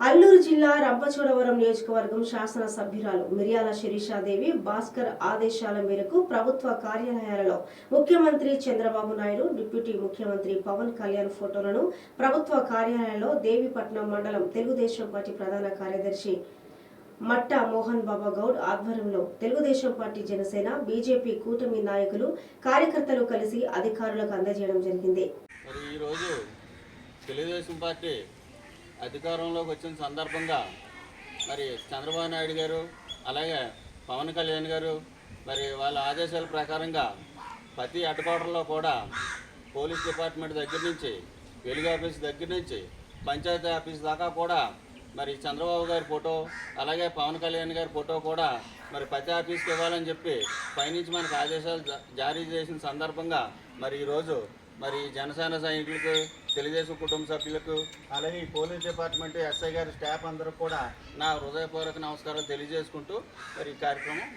అల్లూరు జిల్లా రంపచోడవరం నియోజకవర్గం శాసన సభ్యురాలు మిర్యాల శిరీషాదేవి భాస్కర్ ఆదేశాల మేరకు ప్రభుత్వ కార్యాలయాలలో ముఖ్యమంత్రి చంద్రబాబు నాయుడు డిప్యూటీ ముఖ్యమంత్రి పవన్ కళ్యాణ్ ఫోటోలను ప్రభుత్వ కార్యాలయంలో దేవీపట్నం మండలం తెలుగుదేశం పార్టీ ప్రధాన కార్యదర్శి మట్ట మోహన్ బాబా గౌడ్ ఆధ్వర్యంలో తెలుగుదేశం పార్టీ జనసేన బీజేపీ కూటమి నాయకులు కార్యకర్తలు కలిసి అధికారులకు అందజేయడం జరిగింది. తెలుగుదేశం పార్టీ అధికారంలోకి వచ్చిన సందర్భంగా మరి చంద్రబాబు నాయుడు గారు అలాగే పవన్ కళ్యాణ్ గారు మరి వాళ్ళ ఆదేశాల ప్రకారంగా ప్రతి హెడ్క్వార్టర్లో కూడా పోలీస్ డిపార్ట్మెంట్ దగ్గర నుంచి వెలుగు ఆఫీస్ దగ్గర నుంచి పంచాయతీ ఆఫీస్ దాకా కూడా మరి చంద్రబాబు గారి ఫోటో అలాగే పవన్ కళ్యాణ్ గారి ఫోటో కూడా మరి ప్రతి ఆఫీస్కి ఇవ్వాలని చెప్పి పైనుంచి మనకు ఆదేశాలు జా- జారీ చేసిన సందర్భంగా మరి ఈరోజు మరి జనసేన సైనికులకు తెలుగుదేశం కుటుంబ సభ్యులకు అలాగే ఈ పోలీస్ డిపార్ట్మెంట్ ఎస్ఐ గారి స్టాఫ్ అందరూ కూడా నా హృదయపూర్వక నమస్కారాలు తెలియజేసుకుంటూ మరి ఈ కార్యక్రమం